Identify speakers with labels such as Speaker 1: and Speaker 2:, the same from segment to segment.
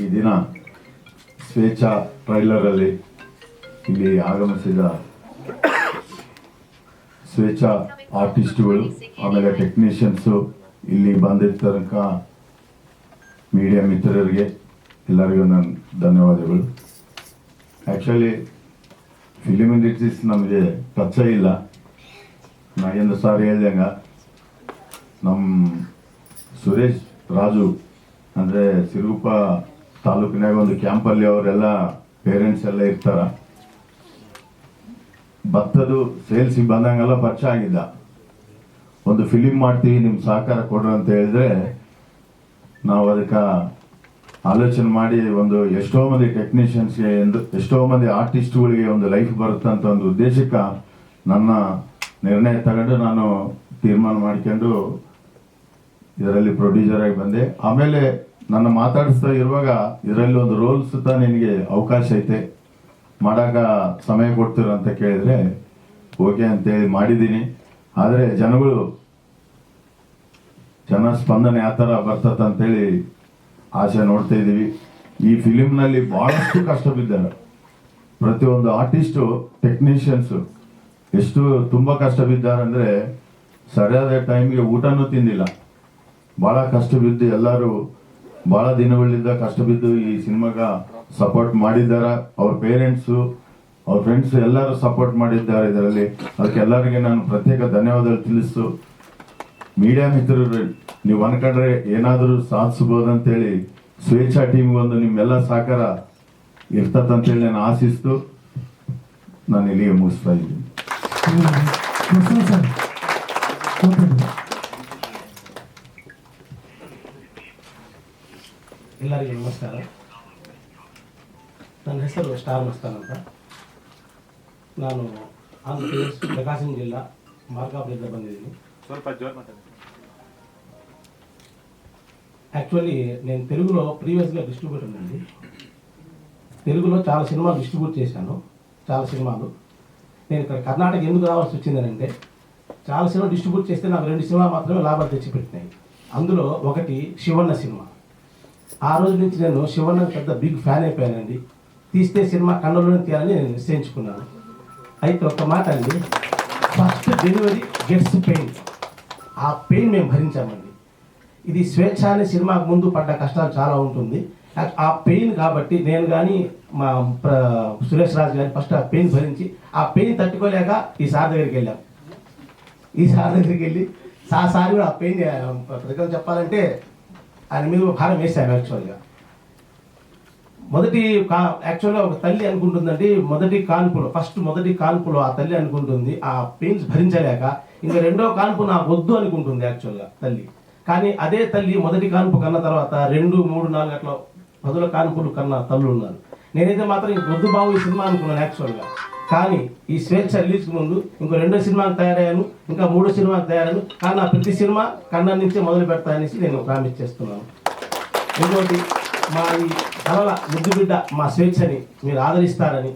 Speaker 1: ಈ ದಿನ ಸ್ವೇಚ್ಛಾ ಟ್ರೈಲರಲ್ಲಿ ಇಲ್ಲಿ ಆಗಮಿಸಿದ ಸ್ವೇಚ್ಛಾ ಆರ್ಟಿಸ್ಟ್ಗಳು, ಆಮೇಲೆ ಟೆಕ್ನಿಷಿಯನ್ಸು ಇಲ್ಲಿ ಬಂದಿರ್ತಕ್ಕ ಮೀಡಿಯಾ ಮಿತ್ರರಿಗೆ ಎಲ್ಲರಿಗೂ ನನ್ನ ಧನ್ಯವಾದಗಳು. ಆ್ಯಕ್ಚುಲಿ ಫಿಲಿಮ್ ಇಂಡಸ್ಟ್ರೀಸ್ ನಮಗೆ ಟಚ್ ಇಲ್ಲ. ನಾಗೇಂದ್ರ ಸಾರ್ ಹೇಳ್ದಂಗ ನಮ್ಮ ಸುರೇಶ್ ರಾಜು ಅಂದರೆ ಸಿರುಗುಪ್ಪ ತಾಲೂಕಿನಾಗ ಒಂದು ಕ್ಯಾಂಪಲ್ಲಿ ಅವರೆಲ್ಲ ಪೇರೆಂಟ್ಸ್ ಎಲ್ಲ ಇರ್ತಾರ. ಭತ್ತದು ಸೇಲ್ಸಿಗೆ ಬಂದಂಗೆಲ್ಲ ಪರಿಚಯ ಆಗಿದ್ದ. ಒಂದು ಫಿಲಿಮ್ ಮಾಡ್ತೀವಿ ನಿಮ್ಮ ಸಹಕಾರ ಕೊಡ್ರಿ ಅಂತ ಹೇಳಿದ್ರೆ ನಾವು ಅದಕ್ಕೆ ಆಲೋಚನೆ ಮಾಡಿ ಒಂದು ಎಷ್ಟೋ ಮಂದಿ ಟೆಕ್ನಿಷಿಯನ್ಸ್ಗೆ ಎಷ್ಟೋ ಮಂದಿ ಆರ್ಟಿಸ್ಟ್ಗಳಿಗೆ ಒಂದು ಲೈಫ್ ಬರುತ್ತೆ ಅಂತ ಒಂದು ಉದ್ದೇಶಕ್ಕೆ ನನ್ನ ನಿರ್ಣಯ ತಗೊಂಡು ನಾನು ತೀರ್ಮಾನ ಮಾಡ್ಕೊಂಡು ಇದರಲ್ಲಿ ಪ್ರೊಡ್ಯೂಸರ್ ಆಗಿ ಬಂದೆ. ಆಮೇಲೆ ನನ್ನ ಮಾತಾಡಿಸ್ತಾ ಇರುವಾಗ ಇದರಲ್ಲಿ ಒಂದು ರೋಲ್ ಸುತ್ತ ನಿನಗೆ ಅವಕಾಶ ಐತೆ. ಮಾಡಾಕ ಸಮಯ ಕೊಡ್ತೀರ ಅಂತ ಕೇಳಿದ್ರೆ, ಓಕೆ ಅಂತೇಳಿ ಮಾಡಿದ್ದೀನಿ. ಆದರೆ ಜನಗಳು, ಜನ ಸ್ಪಂದನೆ ಆ ಥರ ಅಂತೇಳಿ ಆಸೆ ನೋಡ್ತಾ ಇದ್ದೀವಿ. ಈ ಫಿಲಿಮ್ನಲ್ಲಿ ಭಾಳಷ್ಟು ಕಷ್ಟ ಬಿದ್ದಾರೆ ಪ್ರತಿಯೊಂದು ಆರ್ಟಿಸ್ಟು, ಟೆಕ್ನಿಷಿಯನ್ಸು, ಎಷ್ಟು ತುಂಬ ಕಷ್ಟ ಬಿದ್ದಾರೆ ಅಂದರೆ, ಸರಿಯಾದ ಟೈಮ್ಗೆ ಊಟನೂ ತಿಂದಿಲ್ಲ. ಭಾಳ ಕಷ್ಟ ಬಿದ್ದು ಎಲ್ಲರೂ ಭಾಳ ದಿನಗಳಿಂದ ಕಷ್ಟ ಬಿದ್ದು ಈ ಸಿನಿಮಾಗ ಸಪೋರ್ಟ್ ಮಾಡಿದ್ದಾರೆ. ಅವ್ರ ಪೇರೆಂಟ್ಸು ಅವ್ರ ಫ್ರೆಂಡ್ಸ್ ಎಲ್ಲರೂ ಸಪೋರ್ಟ್ ಮಾಡಿದ್ದಾರೆ ಇದರಲ್ಲಿ. ಅದಕ್ಕೆಲ್ಲರಿಗೆ ನಾನು ಪ್ರತ್ಯೇಕ ಧನ್ಯವಾದಗಳು ತಿಳಿಸು ಮೀಡಿಯಾ ಮಿತ್ರರು, ನೀವು ಅನ್ಕೊಂಡ್ರೆ ಏನಾದರೂ ಸಾಧಿಸ್ಬೋದಂತೇಳಿ ಸ್ವೇಚ್ಛಾ ಟೀಮ್ ಒಂದು ನಿಮ್ಮೆಲ್ಲ ಸಹಕಾರ ಇರ್ತದಂತೇಳಿ ನಾನು ಆಶಿಸ್ತು. ನಾನು ಇಲ್ಲಿಗೆ ಮುಗಿಸ್ತಾ ಇದ್ದೀನಿ.
Speaker 2: ಎಲ್ಲರಿಗೂ ನಮಸ್ಕಾರ ನನ್ನ ಹೆಸರು ಸ್ಟಾರ್ ಮಸ್ತಾನ್ ಅಂತ ನಾನು ಆಂಧ್ರ ಪ್ರದೇಶ್ ಪ್ರಕಾಶಂ ಜಿಲ್ಲಾ ಮಾರ್ಕಾಪುರದಿಂದ ಬಂದಿದ್ದೀನಿ
Speaker 3: ಸ್ವಲ್ಪ ಜೋರ್ ಮಾತಾಡಿ
Speaker 2: యాక్చువల్లీ నేను తెలుగులో ప్రీవియస్గా డిస్ట్రిబ్యూటర్ అండి తెలుగులో చాలా సినిమాలు డిస్ట్రిబ్యూట్ చేశాను చాలా సినిమాలు నేను ఇక్కడ కర్ణాటక ఎందుకు రావాల్సి వచ్చిందనంటే చాలా సినిమాలు డిస్ట్రిబ్యూట్ చేస్తే నాకు రెండు సినిమాలు మాత్రమే లాభాలు తెచ్చిపెట్టినాయి అందులో ఒకటి శివన్న సినిమా ఆ రోజు నుంచి నేను శివన్న పెద్ద బిగ్ ఫ్యాన్ అయిపోయానండి. తీస్తే సినిమా కన్నడలోనే తీయాలని నేను నిశ్చయించుకున్నాను. అయితే ఒక మాట అండి. ఫస్ట్ డెలివరీ గెట్స్ పెయిన్ ఆ పెయిన్ మేము భరించామండి. ఇది స్వేచ్ఛ అనే సినిమాకు ముందు పడ్డ కష్టాలు చాలా ఉంటుంది. ఆ- పెయిన్ కాబట్టి నేను కానీ మా ప్ర- సురేష్ రాజు కానీ ఫస్ట్ ఆ పెయిన్ భరించి ఆ పెయిన్ తట్టుకోలేక ఈ సార్ దగ్గరికి వెళ్ళాం. ఈ సార్ దగ్గరికి వెళ్ళి సార్ సార్ కూడా ఆ పెయిన్ ప్రతికం చెప్పాలంటే ఆయన మీద ఒక భారం వేశాను యాక్చువల్గా మొదటి కా యాక్చువల్గా ఒక తల్లి అనుకుంటుందండి మొదటి కాన్పులో ఫస్ట్ మొదటి కాన్పులో ఆ తల్లి అనుకుంటుంది ఆ పెయిన్స్ భరించలేక ఇంకా రెండో కాన్పు నాకు వద్దు అనుకుంటుంది యాక్చువల్గా తల్లి. కానీ అదే తల్లి మొదటి కాన్పు కన్న తర్వాత రెండు మూడు నాలుగు అట్లా పదుల కాన్పులు కన్న తల్లు ఉన్నారు నేనైతే మాత్రం వద్దు బాబు ఈ సినిమా అనుకున్నాను యాక్చువల్గా కానీ ఈ స్వేచ్ఛ రిలీజ్కి ముందు ఇంకో రెండో సినిమాకి తయారయ్యాను ఇంకా మూడో సినిమాకి తయారయ్యాను. కానీ నా ప్రతి సినిమా కన్నా నుంచే మొదలు పెడతా అనేసి నేను ప్రామిస్ చేస్తున్నాను ఇంకోటి మా ఈ కళల ముద్దు బిడ్డ మా స్వేచ్ఛని మీరు ఆదరిస్తారని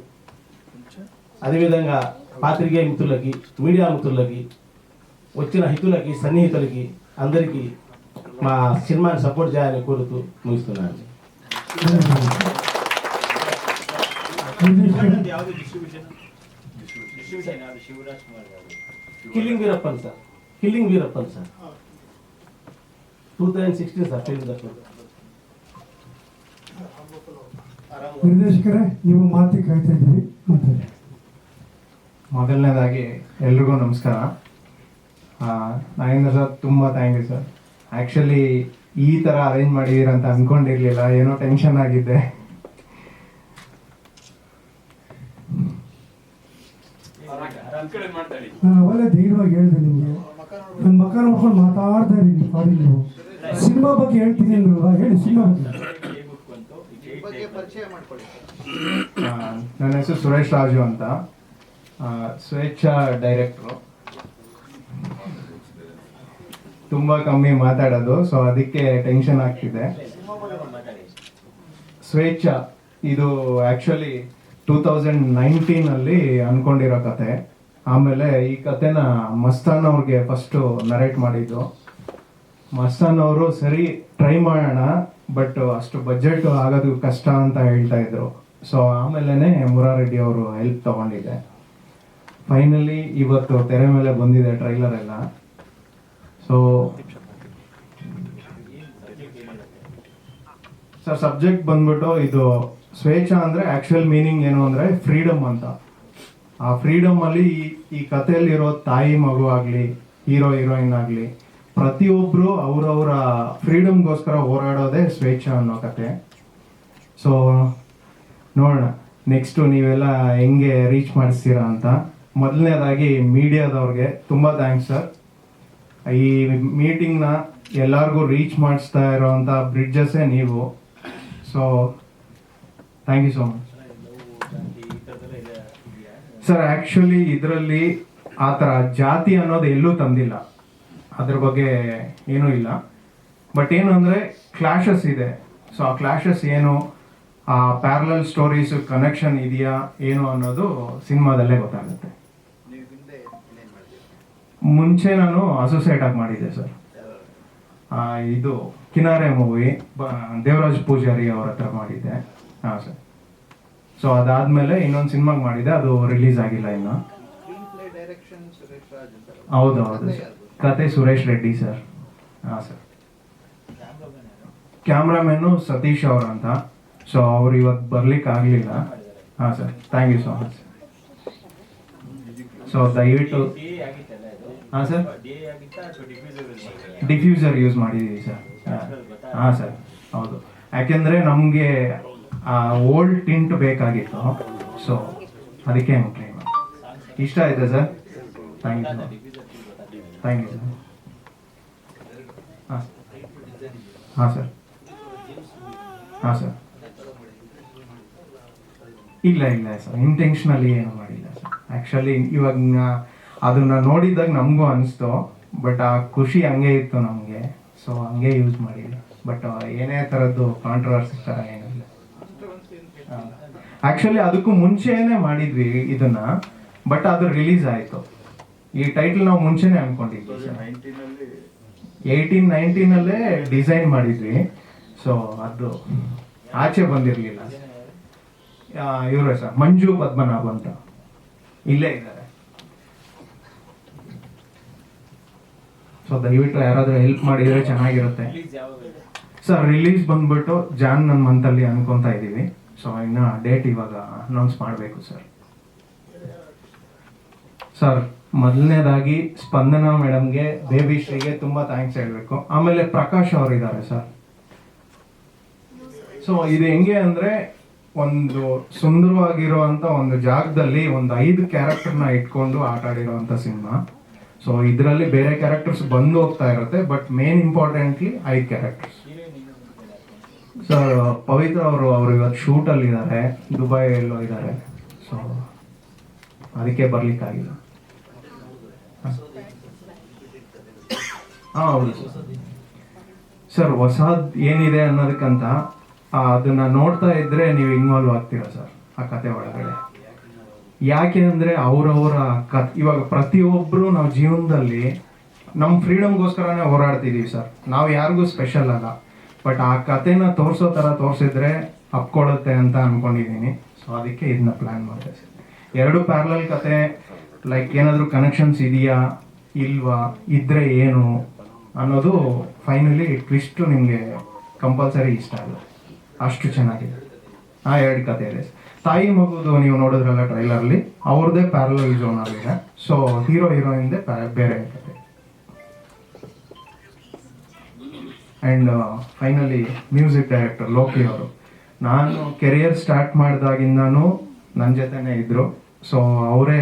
Speaker 2: అదేవిధంగా పాత్రికేయ మిత్రులకి మీడియా మిత్రులకి వచ్చిన హితులకి సన్నిహితులకి అందరికీ మా సినిమాని సపోర్ట్ చేయాలని కోరుతూ ముగిస్తున్నాను. Killing Veerappan sir killing Veerappan sir two thousand sixteen sir
Speaker 4: ನಿರ್ದೇಶಕರೇ ನಿಮ್ಮ ಮಾತು ಕಾಯ್ತಾ ಇದ್ದೀವಿ
Speaker 5: ಮೊದಲನೇದಾಗಿ ಎಲ್ರಿಗೂ ನಮಸ್ಕಾರ. ನಾಗೇಂದ್ರ ಸರ್ ತುಂಬ ಥ್ಯಾಂಕ್ ಯು ಸರ್ ಆ್ಯಕ್ಚುಲಿ ಈ ಥರ ಅರೇಂಜ್ ಮಾಡಿದ್ದೀರ ಅಂತ ಅಂದ್ಕೊಂಡಿರಲಿಲ್ಲ ಏನೋ ಟೆನ್ಷನ್ ಆಗಿದ್ದೆ.
Speaker 4: ನಾನು ಅವಾಗಲೇ ಧೈರ್ಯವಾಗಿ ಹೇಳಿದೆ ನಿಮಗೆ. ನನ್ನ ಮಕ್ಕ ನೋಡ್ಕೊಂಡು ಮಾತಾಡ್ತಾ ಇರಿ ನೀವು ಪಾಡಿ ನೀವು. ಸಿನಿಮಾ ಬಗ್ಗೆ ಹೇಳ್ತೀನಿ ಅಂದ್ರಲ್ವಾ ಹೇಳಿ ಸಿನಿಮಾ ಬಗ್ಗೆ.
Speaker 5: ನನ್ನ ಹೆಸರು ಸುರೇಶ್ ರಾಜು ಅಂತ. ಸ್ವೇಚ್ಛಾ ಡೈರೆಕ್ಟ್ರು. ತುಂಬ ಕಮ್ಮಿ ಮಾತಾಡೋದು ಸೊ ಅದಕ್ಕೆ ಟೆನ್ಷನ್ ಆಗ್ತಿದೆ. ಸ್ವೇಚ್ಛಾ ಇದು ಆ್ಯಕ್ಚುಲಿ ಟೂ ತೌಸಂಡ್ ನೈನ್ಟೀನಲ್ಲಿ ಅನ್ಕೊಂಡಿರೋ ಕತೆ. ಆಮೇಲೆ ಈ ಕತೆನ ಮಸ್ತಾನ್ ಅವ್ರಿಗೆ ಫಸ್ಟು ನರೇಟ್ ಮಾಡಿದ್ದು. ಮಸ್ತಾನ್ ಅವರು ಸರಿ ಟ್ರೈ ಮಾಡೋಣ ಬಟ್ ಅಷ್ಟು ಬಜೆಟ್ ಆಗೋದು ಕಷ್ಟ ಅಂತ ಹೇಳ್ತಾ ಇದ್ರು. ಸೊ ಆಮೇಲೆ ಮುರಾರೆಡ್ಡಿ ಅವರು ಹೆಲ್ಪ್ ತಗೊಂಡಿದ್ದೆ ಫೈನಲಿ ಇವತ್ತು ತೆರೆ ಮೇಲೆ ಬಂದಿದೆ ಟ್ರೈಲರ್ ಎಲ್ಲ. ಸೊ ಸರ್ ಸಬ್ಜೆಕ್ಟ್ ಬಂದ್ಬಿಟ್ಟು ಇದು ಸ್ವೇಚ್ಛ ಅಂದ್ರೆ ಆಕ್ಚುಯಲ್ ಮೀನಿಂಗ್ ಏನು ಅಂದ್ರೆ ಫ್ರೀಡಮ್ ಅಂತ. ಆ ಫ್ರೀಡಮ್ ಅಲ್ಲಿ ಈ- ಈ ಕಥೆಯಲ್ಲಿರೋ ತಾಯಿ ಮಗು ಆಗ್ಲಿ, ಹೀರೋ ಹೀರೋಯಿನ್ ಆಗ್ಲಿ, ಪ್ರತಿಯೊಬ್ರು ಅವರವರ ಫ್ರೀಡಮ್ಗೋಸ್ಕರ ಹೋರಾಡೋದೇ ಸ್ವೇಚ್ಛ ಅನ್ನೋ ಕತೆ. ಸೊ ನೋಡೋಣ. ನೆಕ್ಸ್ಟ್ ನೀವೆಲ್ಲ ಹೆಂಗೆ ರೀಚ್ ಮಾಡಿಸ್ತೀರಾ ಅಂತ. ಮೊದಲನೇದಾಗಿ ಮೀಡಿಯಾದವ್ರಿಗೆ ತುಂಬ ಥ್ಯಾಂಕ್ಸ್ ಸರ್ ಈ ಮೀಟಿಂಗ್ನ ಎಲ್ಲರಿಗೂ ರೀಚ್ ಮಾಡಿಸ್ತಾ ಇರೋವಂಥ ಬ್ರಿಡ್ಜಸ್ಸೇ ನೀವು. So thank you so much sir actually ಇದರಲ್ಲಿ ಆ ಥರ ಜಾತಿ ಅನ್ನೋದು ಎಲ್ಲೂ ತಂದಿಲ್ಲ. ಅದ್ರ ಬಗ್ಗೆ ಏನೂ ಇಲ್ಲ. ಬಟ್ ಏನು ಅಂದರೆ ಕ್ಲಾಶಸ್ ಇದೆ. ಸೊ ಆ ಕ್ಲಾಶಸ್ ಏನು ಆ ಪ್ಯಾರಲಲ್ ಸ್ಟೋರೀಸ್ ಕನೆಕ್ಷನ್ ಇದೆಯಾ ಏನು ಅನ್ನೋದು ಸಿನಿಮಾದಲ್ಲೇ ಗೊತ್ತಾಗುತ್ತೆ. ಮುಂಚೆ ನಾನು ಅಸೋಸಿಯೇಟ್ ಆಗಿ ಮಾಡಿದ್ದೆ ಸರ್ ಇದು ಕಿನಾರೆ ಮೂವಿ ದೇವರಾಜ್ ಪೂಜಾರಿ ಅವ್ರ ಹತ್ರ ಮಾಡಿದ್ದೆ. ಹಾಂ ಸರ್ ಸೊ ಅದಾದ್ಮೇಲೆ ಇನ್ನೊಂದು ಸಿನಿಮಾಗೆ ಮಾಡಿದೆ ಅದು ರಿಲೀಸ್ ಆಗಿಲ್ಲ ಇನ್ನು. ಹೌದು ಹೌದು. ಕತೆ ಸುರೇಶ್ ರೆಡ್ಡಿ ಸರ್. ಹಾಂ ಸರ್. ಕ್ಯಾಮ್ರಾಮ್ಯಾನು ಸತೀಶ್ ಅವ್ರ ಅಂತ. ಸೊ ಅವ್ರು ಇವತ್ತು ಬರ್ಲಿಕ್ಕೆ ಆಗಲಿಲ್ಲ. ಹಾಂ sir. Thank you so much so ದಯವಿಟ್ಟು ಹಾಂ ಸರ್. ಡಿಫ್ಯೂಸರ್ ಯೂಸ್ ಮಾಡಿದ್ದೀವಿ ಸರ್. ಹಾಂ ಸರ್. ಹೌದು. ಯಾಕೆಂದರೆ ನಮಗೆ ಓಲ್ಡ್ ಟಿಂಟ್ ಬೇಕಾಗಿತ್ತು. ಸೊ ಅದಕ್ಕೆ ಕ್ಲೈಮ್ ಇಷ್ಟ ಆಯ್ತಾ sir? Thank you thank you sir ಹಾಂ. ಹಾಂ ಸರ್. ಹಾಂ ಸರ್. ಇಲ್ಲ ಇಲ್ಲ ಸರ್. ಇಂಟೆನ್ಷನಲಿ ಏನು ಮಾಡಿಲ್ಲ ಸರ್. ಆ್ಯಕ್ಚುಲಿ ಇವಾಗ ಅದನ್ನು ನೋಡಿದಾಗ ನಮಗೂ ಅನಿಸ್ತು ಬಟ್ ಆ ಖುಷಿ ಹಂಗೆ ಇತ್ತು ನಮಗೆ. ಸೊ ಹಂಗೆ ಯೂಸ್ ಮಾಡಿಲ್ಲ. ಬಟ್ ಏನೇ ಥರದ್ದು ಕಾಂಟ್ರವರ್ಸಿ ಥರ ಏನಿಲ್ಲ ಆ್ಯಕ್ಚುಲಿ ಅದಕ್ಕೂ ಮುಂಚೆನೇ ಮಾಡಿದ್ವಿ ಇದನ್ನ ಬಟ್ ಅದು ರಿಲೀಸ್ ಆಯಿತು. ಈ ಟೈಟಲ್ ನಾವು ಮುಂಚೆನೇ ಅನ್ಕೊಂಡಿದ್ವಿ ಏಯ್ಟೀನ್ ನೈನ್ಟೀನಲ್ಲೇ ಡಿಸೈನ್ ಮಾಡಿದ್ವಿ. ಸೊ ಅದು ಆಚೆ ಬಂದಿರಲಿಲ್ಲ. ಇವರು ಸರ್ ಮಂಜು ಪದ್ಮನಾಭ ಅಂತ. ಇಲ್ಲೇ ಇದ್ದಾರೆ. ಸೊ ದಯವಿಟ್ಟು ಯಾರಾದರೂ ಹೆಲ್ಪ್ ಮಾಡಿದರೆ ಚೆನ್ನಾಗಿರುತ್ತೆ. ಸರ್ ರಿಲೀಸ್ ಬಂದ್ಬಿಟ್ಟು ಜಾನ್ ನನ್ನ ಮಂತಲ್ಲಿ ಅನ್ಕೊಂತ ಇದ್ದೀವಿ. ಸೊ ಇನ್ನು ಡೇಟ್ ಇವಾಗ ಅನೌನ್ಸ್ ಮಾಡಬೇಕು ಸರ್ ಸರ್ ಮೊದಲನೇದಾಗಿ ಸ್ಪಂದನಾ ಮೇಡಮ್ಗೆ ಬೇಬಿ ಶ್ರೀಗೆ ತುಂಬ ಥ್ಯಾಂಕ್ಸ್ ಹೇಳಬೇಕು. ಆಮೇಲೆ ಪ್ರಕಾಶ್ ಅವರಿದ್ದಾರೆ ಸರ್ ಸೊ ಇದು ಹೆಂಗೆ ಅಂದ್ರೆ ಒಂದು ಸುಂದರವಾಗಿರುವಂತ ಒಂದು ಜಾಗದಲ್ಲಿ ಒಂದು ಐದು ಕ್ಯಾರೆಕ್ಟರ್ನ ಇಟ್ಕೊಂಡು ಆಟ ಆಡಿರುವಂತ ಸಿನಿಮಾ. ಸೊ ಇದರಲ್ಲಿ ಬೇರೆ ಕ್ಯಾರೆಕ್ಟರ್ಸ್ ಬಂದು ಹೋಗ್ತಾ ಇರುತ್ತೆ ಬಟ್ ಮೇನ್ ಇಂಪಾರ್ಟೆಂಟ್ಲಿ ಐದು ಕ್ಯಾರೆಕ್ಟರ್ಸ್. ಸರ್ ಪವಿತ್ರ ಅವರು ಅವರು ಇವತ್ತು ಶೂಟಲ್ಲಿ ಇದ್ದಾರೆ. ದುಬೈಯಲ್ಲೂ ಇದ್ದಾರೆ. ಸೊ ಅದಕ್ಕೆ ಬರ್ಲಿಕ್ಕಾಗಿಲ್ಲ. ಹಾಂ. ಹೌದು ಸರ್ ಸರ್ ಹೊಸದ್ ಏನಿದೆ ಅನ್ನೋದಕ್ಕಂತ ಅದನ್ನ ನೋಡ್ತಾ ಇದ್ರೆ ನೀವು ಇನ್ವಾಲ್ವ್ ಆಗ್ತೀರಾ ಸರ್ ಆ ಕತೆ ಒಳಗಡೆ? ಯಾಕೆ ಅಂದ್ರೆ ಅವರವರ ಕತ್ ಇವಾಗ ಪ್ರತಿಯೊಬ್ಬರು ನಾವು ಜೀವನದಲ್ಲಿ ನಮ್ಮ ಫ್ರೀಡಮ್ಗೋಸ್ಕರನೇ ಹೋರಾಡ್ತಿದೀವಿ ಸರ್ ನಾವು ಯಾರಿಗೂ ಸ್ಪೆಷಲ್ ಅಲ್ಲ. ಬಟ್ ಆ ಕಥೆನ ತೋರಿಸೋ ಥರ ತೋರಿಸಿದ್ರೆ ಅಪ್ಕೊಳ್ಳುತ್ತೆ ಅಂತ ಅಂದ್ಕೊಂಡಿದ್ದೀನಿ ಸೊ ಅದಕ್ಕೆ ಇದನ್ನ ಪ್ಲ್ಯಾನ್ ಮಾಡಿದೆ. ಸರ್ ಎರಡು ಪ್ಯಾರಲಲ್ ಕತೆ ಲೈಕ್ ಏನಾದರೂ ಕನೆಕ್ಷನ್ಸ್ ಇದೆಯಾ, ಇಲ್ವಾ, ಇದ್ರೆ ಏನು ಅನ್ನೋದು ಫೈನಲಿ ಟ್ವಿಸ್ಟ್ ನಿಮಗೆ ಕಂಪಲ್ಸರಿ ಇಷ್ಟ ಆಗುತ್ತೆ. ಅಷ್ಟು ಚೆನ್ನಾಗಿದೆ. ಆ ಎರಡು ಕತೆ ಇದೆ ತಾಯಿ ಮಗುದು ನೀವು ನೋಡಿದ್ರಲ್ಲ ಟ್ರೈಲರ್ಲಿ ಅವ್ರದ್ದೇ ಪ್ಯಾರಲಲ್ ಝೋನ್ ಆಗಿದೆ ಸೊ ಹೀರೋ ಹೀರೋಯಿನ್ದೇ ಬೇರೆ ಕತೆ and finally music director Loki ಅವರು. ನಾನು ಕೆರಿಯರ್ ಸ್ಟಾರ್ಟ್ ಮಾಡಿದಾಗಿಂದನೂ ನನ್ನ ಜೊತೆನೇ ಇದ್ದರು ಸೊ ಅವರೇ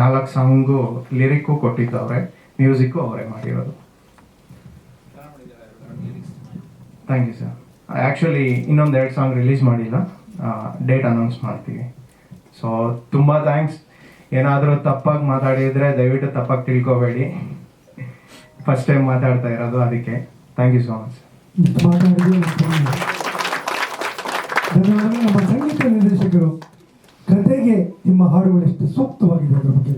Speaker 5: ನಾಲ್ಕು ಸಾಂಗು ಲಿರಿಕ್ಕು ಕೊಟ್ಟಿದ್ದು ಅವರೇ ಮ್ಯೂಸಿಕ್ಕು ಅವರೇ ಮಾಡಿರೋದು. ಥ್ಯಾಂಕ್ ಯು ಸರ್ ಆ್ಯಕ್ಚುಲಿ ಇನ್ನೊಂದು ಎರಡು ಸಾಂಗ್ ರಿಲೀಸ್ ಮಾಡಿಲ್ಲ. ಡೇಟ್ ಅನೌನ್ಸ್ ಮಾಡ್ತೀವಿ. ಸೊ ತುಂಬ ಥ್ಯಾಂಕ್ಸ್ ಏನಾದರೂ ತಪ್ಪಾಗಿ ಮಾತಾಡಿದರೆ ದಯವಿಟ್ಟು ತಪ್ಪಾಗಿ ತಿಳ್ಕೊಬೇಡಿ. ಫಸ್ಟ್ ಟೈಮ್ ಮಾತಾಡ್ತಾ ಇರೋದು ಅದಕ್ಕೆ. ಥ್ಯಾಂಕ್ ಯು ಸೊ ಮಚ್
Speaker 4: ನಮ್ಮ ಸಂಗೀತ ನಿರ್ದೇಶಕರು ಕತೆಗೆ ನಿಮ್ಮ ಹಾಡುಗಳು ಎಷ್ಟು ಸೂಕ್ತವಾಗಿದೆ ಅದರ ಬಗ್ಗೆ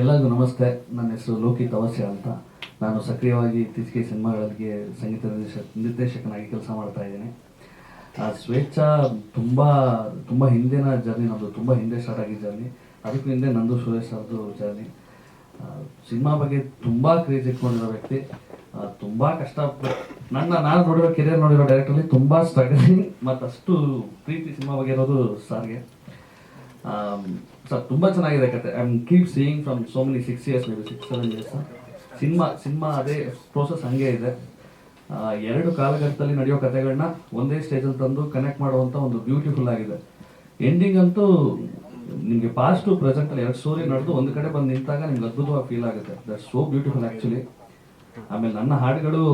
Speaker 6: ಎಲ್ಲರಿಗೂ ನಮಸ್ತೆ. ನನ್ನ ಹೆಸರು ಲೋಕಿ ತವಸ್ಯ ಅಂತ. ನಾನು ಸಕ್ರಿಯವಾಗಿ ಇತ್ತೀಚೆಗೆ ಸಿನಿಮಾಗಳಿಗೆ ಸಂಗೀತ ನಿರ್ದೇಶಕ ನಿರ್ದೇಶಕನಾಗಿ ಕೆಲಸ ಮಾಡ್ತಾ ಇದ್ದೇನೆ. ಆ ಸ್ವೇಚ್ಛಾ ತುಂಬ ತುಂಬ ಹಿಂದಿನ ಜರ್ನಿ ನಮ್ಮದು ತುಂಬ ಹಿಂದೆ ಸ್ಟಾರ್ಟ್ ಆಗಿದ್ದ ಜರ್ನಿ ಅದಕ್ಕೂ ಹಿಂದೆ ನಂದು ಸುರೇಶ್ ಅವ್ರದ್ದು ಜರ್ನಿ ಸಿನಿಮಾ ಬಗ್ಗೆ ತುಂಬ ಕ್ರೇಜ್ ಇಟ್ಕೊಂಡಿರೋ ವ್ಯಕ್ತಿ. ತುಂಬ ಕಷ್ಟ ನನ್ನ ನಾನು ನೋಡಿರೋ ಕೆರಿಯರ್ ನೋಡಿರೋ ಡೈರೆಕ್ಟರ್ಲಿ ತುಂಬ ಸ್ಟ್ರಗಲಿಂಗ್ ಮತ್ತು ಅಷ್ಟು ಪ್ರೀತಿ ಸಿನಿಮಾ ಬಗ್ಗೆ ಇರೋದು ಸಾರ್ಗೆ. ಸರ್ ತುಂಬ ಚೆನ್ನಾಗಿದೆ ಕತೆ. I am keep seeing from so many six years maybe six seven years cinema cinema ಅದೇ ಪ್ರೋಸೆಸ್ ಹಂಗೆ ಇದೆ. ಎರಡು ಕಾಲಘಟ್ಟದಲ್ಲಿ ನಡೆಯೋ ಕಥೆಗಳನ್ನ ಒಂದೇ ಸ್ಟೇಜಲ್ಲಿ ತಂದು ಕನೆಕ್ಟ್ ಮಾಡುವಂಥ ಒಂದು ಬ್ಯೂಟಿಫುಲ್ ಆಗಿದೆ. ಎಂಡಿಂಗ್ ಅಂತೂ ನಿಮಗೆ ಪಾಸ್ಟ್ ಟು ಪ್ರೆಸೆಂಟಲ್ಲಿ ಎರಡು ಸ್ಟೋರಿ ನಡೆದು ಒಂದು ಕಡೆ ಬಂದು ನಿಂತಾಗ ನಿಮ್ಗೆ ಅದ್ಭುತವಾಗಿ ಫೀಲ್ ಆಗುತ್ತೆ. ದಟ್ ಸೋ ಬ್ಯೂಟಿಫುಲ್ ಆ್ಯಕ್ಚುಲಿ ಆಮೇಲೆ ನನ್ನ ಹಾಡುಗಳು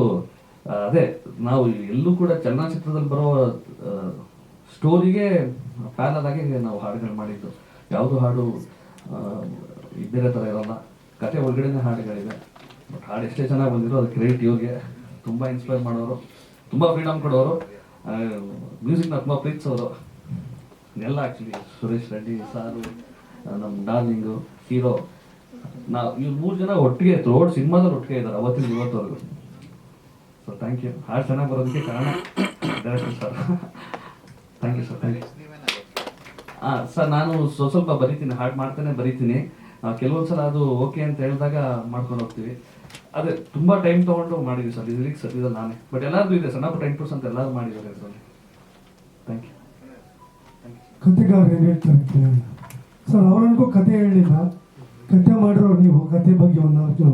Speaker 6: ಅದೇ, ನಾವು ಎಲ್ಲೂ ಕೂಡ ಚಲನಚಿತ್ರದಲ್ಲಿ ಬರೋ ಸ್ಟೋರಿಗೆ ಫ್ಯಾನ್ ಆಗಿ ನಾವು ಹಾಡುಗಳು ಮಾಡಿದ್ದು. ಯಾವುದು ಹಾಡು ಇದ್ದಿರೋ ಥರ ಇರೋಲ್ಲ. ಕತೆ ಒಳಗಡೆನೇ ಹಾಡುಗಳಿದೆ ಬಟ್ ಹಾಡು ಎಷ್ಟೇ ಚೆನ್ನಾಗಿ ಬಂದಿರೋ ಅದು ಕ್ರೆಡಿಟ್ ಇವ್ರಿಗೆ. ತುಂಬ ಇನ್ಸ್ಪೈರ್ ಮಾಡೋರು. ತುಂಬ ಫ್ರೀಡಮ್ ಕೊಡೋರು. ಮ್ಯೂಸಿಕ್ನ ತುಂಬ ಪ್ರೀತಿಸೋರು. ಎಲ್ಲ ಆ್ಯಕ್ಚುಲಿ ಸುರೇಶ್ ರೆಡ್ಡಿ, ಸಾರು ನಮ್ಮ ಡಾರ್ಲಿಂಗು ಹೀರೋ ನಾವು ಇವ್ರು ಮೂರು ಜನ ಒಟ್ಟಿಗೆ ರೋಡ್ ಸಿನಿಮಾದಲ್ಲಿ ಒಟ್ಟಿಗೆ ಇದ್ದಾರೆ ಅವತ್ತಿನ ಇವತ್ತವರೆಗೂ. ಸೊ ಥ್ಯಾಂಕ್ ಯು ಹಾಡು ಚೆನ್ನಾಗಿ ಬರೋದಕ್ಕೆ ಕಾರಣ director sir. Thank you sir thank you ಹಾಂ ಸರ್, ನಾನು ಸ್ವಲ್ಪ ಸ್ವಲ್ಪ ಬರಿತೀನಿ, ಹಾಡು ಮಾಡ್ತಾನೆ ಬರಿತೀನಿ. ಕೆಲವೊಂದು ಸಲ ಅದು ಓಕೆ ಅಂತ ಹೇಳಿದಾಗ ಮಾಡ್ಕೊಂಡು ಹೋಗ್ತೀವಿ. ಅದೇ, ತುಂಬ ಟೈಮ್ ತೊಗೊಂಡು ಮಾಡಿದ್ವಿ ಸರ್ ಲಿರಿಕ್ಸ್ ಸದ್ಯದಲ್ಲಿ ನಾನೇ. ಬಟ್ ಎಲ್ಲಾರ್ದು ಇದೆ, ಸಣ್ಣ ಪುಟ್ಟ ಇಂಪ್ರೂವ್ಸ್ ಅಂತ ಎಲ್ಲರೂ ಮಾಡಿದ್ದಾರೆ ಇದರಲ್ಲಿ ಥ್ಯಾಂಕ್ ಯು
Speaker 4: ಕತೆಗಾರ ಏನು ಸರ್ ಅವರನ್ಗೂ ಕತೆ ಹೇಳಲಿಲ್ಲ ಕತೆ ಮಾಡಿರೋ ನೀವು ಕಥೆ ಬಗ್ಗೆ ಒಂದು ನಾಲ್ಕು ಜನ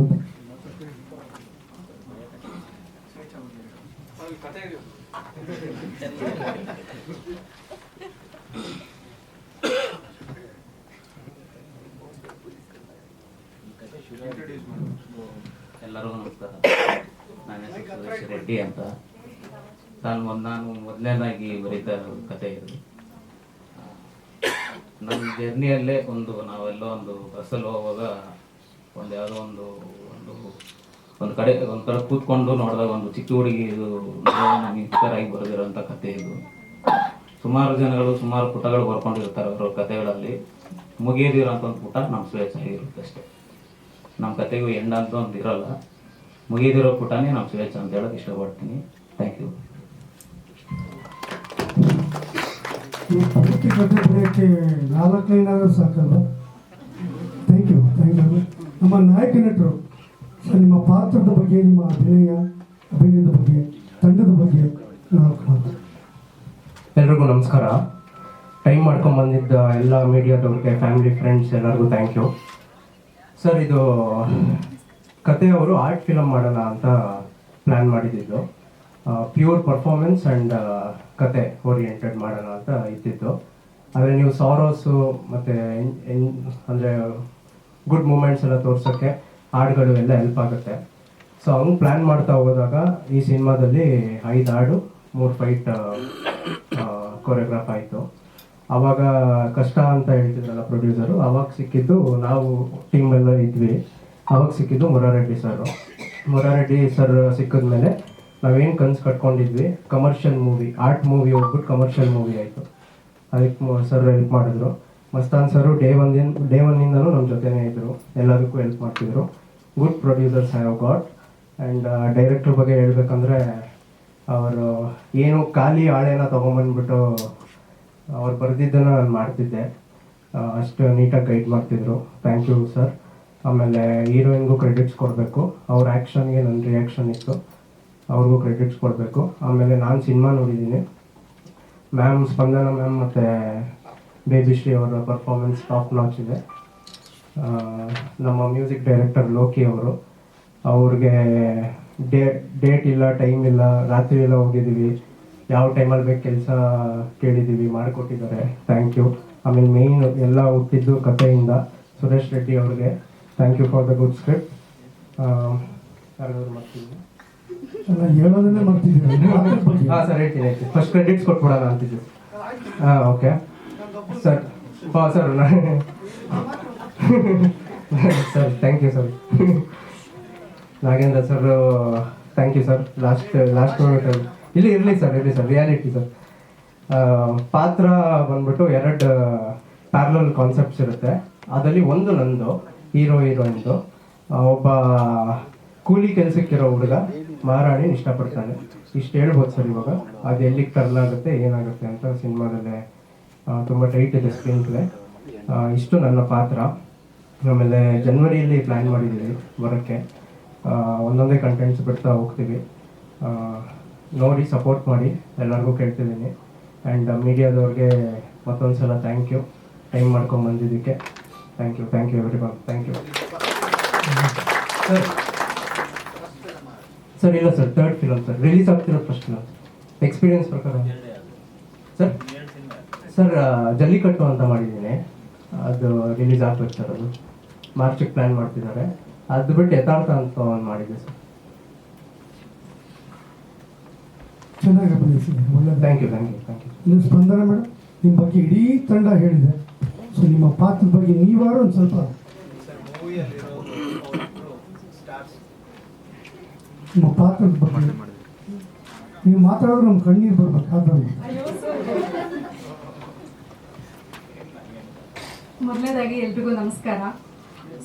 Speaker 7: ಎಲ್ಲರಿಗೂ ನಮಸ್ಕಾರ. ನನ್ನ ಹೆಸರು ಸುರೇಶ್ ರೆಡ್ಡಿ ಅಂತ. ನಾನು ನಾನು ಮೊದಲನೇದಾಗಿ ಬರೀತಾ ಇರೋ ಕತೆ ಇದು. ಆ, ನಮ್ಮ ಜರ್ನಿಯಲ್ಲೇ ಒಂದು ನಾವೆಲ್ಲ ಒಂದು ಬಸ್ಸಲ್ಲಿ ಹೋಗುವಾಗ ಒಂದು ಯಾವುದೋ ಒಂದು ಒಂದು ಒಂದು ಕಡೆ ಒಂದು ಕಡೆ ಕೂತ್ಕೊಂಡು ನೋಡಿದಾಗ ಒಂದು ಚಿಕ್ಕ ಹುಡುಗಿ ಇದು ನಮಗೆ ಇನ್ಸ್ಪೈರ್ ಆಗಿ ಬರೆದಿರೋಂಥ ಕತೆ ಇದು. ಸುಮಾರು ಜನಗಳು, ಸುಮಾರು ಪುಟಗಳು ಬರ್ಕೊಂಡಿರ್ತಾರೆ ಅವರ ಕಥೆಗಳಲ್ಲಿ ಮುಗಿಯದಿರೋಂಥ ಒಂದು ಪುಟ ನಮ್ಮ ಸ್ವೇಚ್ಛಾಗಿರುತ್ತೆ ಅಷ್ಟೇ. ನಮ್ಮ ಕತೆಗೂ ಎಂಡ ಅಂತ ಒಂದು ಇರೋಲ್ಲ. ಮುಗಿದಿರೋ ಪುಟನೇ ನಮ್ಮ ಸ್ವೇಚ್ಛ ಅಂತ ಹೇಳೋಕೆ ಇಷ್ಟಪಡ್ತೀನಿ. ಥ್ಯಾಂಕ್ ಯು
Speaker 4: ಈ ಪ್ರಗತಿ ಬರೆಯೋಕ್ಕೆ ನಾಲ್ಕು line thank you thank you ನಮ್ಮ ನಾಯಕ ನಟರು, ಸರ್, ನಿಮ್ಮ ಪಾತ್ರದ ಬಗ್ಗೆ, ನಿಮ್ಮ ಅಭಿನಯ, ಅಭಿನಯದ ಬಗ್ಗೆ, ತಂಡದ ಬಗ್ಗೆ
Speaker 8: ಎಲ್ರಿಗೂ ನಮಸ್ಕಾರ. ಟೈಮ್ ಮಾಡ್ಕೊಂಡು ಬಂದಿದ್ದ ಎಲ್ಲ ಮೀಡಿಯಾದವ್ರಿಗೆ ಫ್ಯಾಮಿಲಿ ಫ್ರೆಂಡ್ಸ್ ಎಲ್ಲರಿಗೂ ಥ್ಯಾಂಕ್ ಯು ಸರ್ ಇದು ಕತೆ ಅವರು ಆರ್ಟ್ ಫಿಲಮ್ ಮಾಡೋಣ ಅಂತ ಪ್ಲ್ಯಾನ್ ಮಾಡಿದ್ದು ಪ್ಯೂರ್ ಪರ್ಫಾರ್ಮೆನ್ಸ್ ಆ್ಯಂಡ್ ಕತೆ ಓರಿಯೆಂಟೆಡ್ ಮಾಡೋಣ ಅಂತ ಇದ್ದಿತ್ತು ಆದರೆ ನೀವು ಸಾರೋಸು ಮತ್ತು ಅಂದರೆ ಗುಡ್ ಮೂಮೆಂಟ್ಸ್ ಎಲ್ಲ ತೋರ್ಸೋಕ್ಕೆ ಹಾಡುಗಳು ಎಲ್ಲ ಹೆಲ್ಪ್ ಆಗುತ್ತೆ. ಸೊ ಹಂಗೆ ಪ್ಲ್ಯಾನ್ ಮಾಡ್ತಾ ಹೋದಾಗ ಈ ಸಿನಿಮಾದಲ್ಲಿ ಐದು ಹಾಡು, ಮೂರು ಫೈಟ್ ಕೊರಿಯೋಗ್ರಾಫ್ ಆಯಿತು. ಆವಾಗ ಕಷ್ಟ ಅಂತ ಹೇಳ್ತಿದ್ರಲ್ಲ ಪ್ರೊಡ್ಯೂಸರು ಅವಾಗ ಸಿಕ್ಕಿದ್ದು ನಾವು ಟೀಮೆಲ್ಲ ಇದ್ವಿ. ಅವಾಗ ಸಿಕ್ಕಿದ್ದು ಮುರಾರೆಡ್ಡಿ ಸರು ಮುರಾರೆಡ್ಡಿ ಸರ್ ಸಿಕ್ಕಿದ್ಮೇಲೆ ನಾವೇನು ಕನ್ಸ್ ಕಟ್ಕೊಂಡಿದ್ವಿ? ಕಮರ್ಷಿಯಲ್ ಮೂವಿ ಆರ್ಟ್ ಮೂವಿ ಹೋಗ್ಬಿಟ್ಟು ಕಮರ್ಷಿಯಲ್ ಮೂವಿ ಆಯಿತು. ಅದಕ್ಕೆ ಸರ್ ಹೆಲ್ಪ್ ಮಾಡಿದ್ರು. Mastan sir day one day ಒನ್ನಿಂದನೂ ನಮ್ಮ ಜೊತೆನೇ ಇದ್ದರು ಎಲ್ಲದಕ್ಕೂ ಹೆಲ್ಪ್ ಮಾಡ್ತಿದ್ರು. Good producers have got and director ಬಗ್ಗೆ ಹೇಳ್ಬೇಕಂದ್ರೆ, ಅವರು ಏನು ಖಾಲಿ ಹಾಳೆನ ತೊಗೊಂಬಂದ್ಬಿಟ್ಟು ಅವ್ರು ಬರೆದಿದ್ದನ್ನು ನಾನು ಮಾಡ್ತಿದ್ದೆ. ಅಷ್ಟು ನೀಟಾಗಿ ಗೈಡ್ ಮಾಡ್ತಿದ್ರು. ಥ್ಯಾಂಕ್ ಯು ಸರ್ ಆಮೇಲೆ ಹೀರೋಯಿನ್ಗೂ ಕ್ರೆಡಿಟ್ಸ್ ಕೊಡಬೇಕು. ಅವ್ರ ಆ್ಯಕ್ಷನ್ಗೆ ನನ್ನ ರಿಯಾಕ್ಷನ್ ಇತ್ತು. ಅವ್ರಿಗೂ ಕ್ರೆಡಿಟ್ಸ್ ಕೊಡಬೇಕು. ಆಮೇಲೆ ನಾನು ಸಿನಿಮಾ ನೋಡಿದ್ದೀನಿ ಮ್ಯಾಮ್ ಸ್ಪಂದನ ಮ್ಯಾಮ್ ಮತ್ತು ಬೇಬಿಶ್ರೀ ಅವರ ಪರ್ಫಾರ್ಮೆನ್ಸ್ ಟಾಪ್ ನಾಚ್ ಇದೆ. ನಮ್ಮ ಮ್ಯೂಸಿಕ್ ಡೈರೆಕ್ಟರ್ ಲೋಕಿ ಅವರು, ಅವ್ರಿಗೆ ಡೇ ಡೇಟ್ ಇಲ್ಲ ಟೈಮ್ ಇಲ್ಲ, ರಾತ್ರಿ ಎಲ್ಲ ಹೋಗಿದ್ದೀವಿ. ಯಾವ ಟೈಮಲ್ಲಿ ಬೇಕು ಕೆಲಸ ಕೇಳಿದ್ದೀವಿ, ಮಾಡಿಕೊಟ್ಟಿದ್ದಾರೆ. ಥ್ಯಾಂಕ್ ಯು ಆಮೇಲೆ ಮೇಯ್ನ್ ಎಲ್ಲ ಹುಟ್ಟಿದ್ದು ಕಥೆಯಿಂದ ಸುರೇಶ್ ರೆಡ್ಡಿ ಅವ್ರಿಗೆ. Thank you
Speaker 4: for the good script ಬಗ್ಗೆ.
Speaker 8: ಹಾಂ ಸರ್ ಹೇಳ್ತೀನಿ ಹೇಳ್ತೀನಿ. ಫಸ್ಟ್ ಕ್ರೆಡಿಟ್ಸ್ ಕೊಟ್ಬಿಡೋಣ ಅಂತಿದ್ದು ಹಾಂ ಓಕೆ ಸರ್ ಹಾಂ sir sir thank you sir Nagendra sir thank you sir last last ಮೂಮೆಂಟಲ್ಲಿ ಇಲ್ಲಿ ಇರಲಿ ಸರ್ ಇರಲಿ ಸರ್ ರಿಯಾಲಿಟಿ ಸರ್ ಪಾತ್ರ ಬಂದ್ಬಿಟ್ಟು ಎರಡು ಪ್ಯಾರಲಲ್ ಕಾನ್ಸೆಪ್ಟ್ಸ್ ಇರುತ್ತೆ. ಅದರಲ್ಲಿ ಒಂದು ನಂದು ಹೀರೋ ಹೀರೋಯಿನ್ದು ಒಬ್ಬ ಕೂಲಿ ಕೆಲಸಕ್ಕಿರೋ ಹುಡುಗ. ಮಾರಾಣಿ ಇಷ್ಟಪಡ್ತಾನೆ. ಇಷ್ಟು ಹೇಳ್ಬೋದು ಸರ್ ಇವಾಗ. ಅದು ಎಲ್ಲಿಗೆ ತರಲಾಗುತ್ತೆ, ಏನಾಗುತ್ತೆ ಅಂತ ಸಿನಿಮಾದಲ್ಲೇ ತುಂಬ ಟೈಟ್ ಇದೆ ಸ್ಕ್ರೀನ್ ಪ್ಲೇ ಇಷ್ಟು ನನ್ನ ಪಾತ್ರ. ಆಮೇಲೆ ಜನ್ವರಿಯಲ್ಲಿ ಪ್ಲ್ಯಾನ್ ಮಾಡಿದ್ದೀವಿ ಬರೋಕ್ಕೆ. ಒಂದೊಂದೇ ಕಂಟೆಂಟ್ಸ್ ಬಿಡ್ತಾ ಹೋಗ್ತೀವಿ. ನೋಡಿ ಸಪೋರ್ಟ್ ಮಾಡಿ, ಎಲ್ಲರಿಗೂ ಕೇಳ್ತಿದ್ದೀನಿ. ಆ್ಯಂಡ್ ಮೀಡಿಯಾದವ್ರಿಗೆ ಮತ್ತೊಂದು ಸಲ ಥ್ಯಾಂಕ್ ಯು ಟೈಮ್ ಮಾಡ್ಕೊಂಡು ಬಂದಿದ್ದಕ್ಕೆ. Thank you thank you every one thank you sir ಇಲ್ಲ sir third film sir. Release ಆಗ್ತಿರೋ ಫಸ್ಟ್ ಫಿಲಮ್ ಎಕ್ಸ್ಪೀರಿಯನ್ಸ್ ಪ್ರಕಾರ. ಸರ್ ಸರ್ ಜಲ್ಲಿಕಟ್ಟು ಅಂತ ಮಾಡಿದ್ದೀನಿ. ಅದು ರಿಲೀಸ್ ಆಗ್ಬೇಕು ಸರ್ ಅದು. ಮಾರ್ಚಿಗೆ ಪ್ಲ್ಯಾನ್ ಮಾಡ್ತಿದ್ದಾರೆ. ಅದು ಬಿಟ್ಟು ಯಥಾರ್ಥ ಅಂತ ಒಂದು ಮಾಡಿದ್ದೆ ಸರ್.
Speaker 4: ಚೆನ್ನಾಗಿ ಅಭಿನಯಿಸಿದೆ ಒಳ್ಳೆ
Speaker 8: thank you thank you thank you
Speaker 4: ನೀವು ಸ್ಪಂದನ ಮೇಡಮ್ ನಿಮ್ಮ ಬಗ್ಗೆ ಇಡೀ ತಂಡ ಹೇಳಿದೆ. ಸೊ ನಿಮ್ಮ ಪಾತ್ರದ ಬಗ್ಗೆ ನೀವಾರು ಒಂದು ಸ್ವಲ್ಪ ನಿಮ್ಮ ಪಾತ್ರದ ನೀವು ಮಾತಾಡೋದು ನಮ್ಮ ಕಣ್ಣೀರು ಬರ್ಬೇಕು
Speaker 9: ಮೊದಲನೇದಾಗಿ ಎಲ್ರಿಗೂ ನಮಸ್ಕಾರ.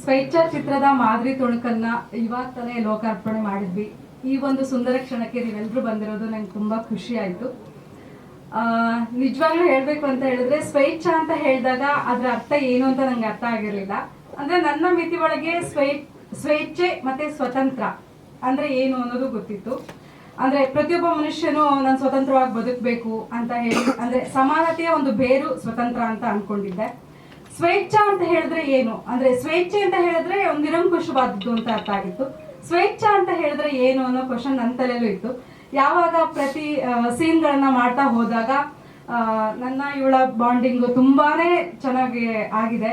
Speaker 9: ಸ್ವೇಚ್ಛಾ ಚಿತ್ರದ ಮಾದರಿ ತುಣುಕನ್ನ ಇವಾಗ ತಾನೇ ಲೋಕಾರ್ಪಣೆ ಮಾಡಿದ್ವಿ. ಈ ಒಂದು ಸುಂದರ ಕ್ಷಣಕ್ಕೆ ನೀವೆಲ್ಲರೂ ಬಂದಿರೋದು ನಂಗೆ ತುಂಬಾ ಖುಷಿ ಆಯ್ತು. ನಿಜವಾಗ್ಲೂ ಹೇಳಬೇಕು ಅಂತ ಹೇಳಿದ್ರೆ ಸ್ವೇಚ್ಛಾ ಅಂತ ಹೇಳಿದಾಗ ಅದರ ಅರ್ಥ ಏನು ಅಂತ ನಂಗೆ ಅರ್ಥ ಆಗಿರಲಿಲ್ಲ. ಅಂದ್ರೆ ನನ್ನ ಮಿತಿ ಒಳಗೆ ಸ್ವೈ, ಸ್ವೇಚ್ಛೆ ಮತ್ತೆ ಸ್ವತಂತ್ರ. ಅಂದ್ರೆ ಏನು ಅನ್ನೋದು ಗೊತ್ತಿತ್ತು. ಅಂದ್ರೆ ಪ್ರತಿಯೊಬ್ಬ ಮನುಷ್ಯನು ನಾನು ಸ್ವತಂತ್ರವಾಗಿ ಬದುಕಬೇಕು ಅಂತ ಹೇಳಿ, ಅಂದ್ರೆ ಸಮಾನತೆಯ ಒಂದು ಬೇರು ಸ್ವತಂತ್ರ ಅಂತ ಅನ್ಕೊಂಡಿದ್ದೆ. ಸ್ವೇಚ್ಛಾ ಅಂತ ಹೇಳಿದ್ರೆ ಏನು? ಅಂದ್ರೆ ಸ್ವೇಚ್ಛೆ ಅಂತ ಹೇಳಿದ್ರೆ ಒಂದು ನಿರಂಕುಶವಾದದ್ದು ಅಂತ ಅರ್ಥ ಆಗಿತ್ತು. ಸ್ವೇಚ್ಛಾ ಅಂತ ಹೇಳಿದ್ರೆ ಏನು ಅನ್ನೋ ಕ್ವಶನ್ ನನ್ನ ತಲೆಯಲ್ಲೂ ಇತ್ತು. ಯಾವಾಗ ಪ್ರತಿ ಸೀನ್ಗಳನ್ನ ಮಾಡ್ತಾ ಹೋದಾಗ ನನ್ನ ಇವಳ ಬಾಂಡಿಂಗ್ ತುಂಬಾನೇ ಚೆನ್ನಾಗಿ ಆಗಿದೆ.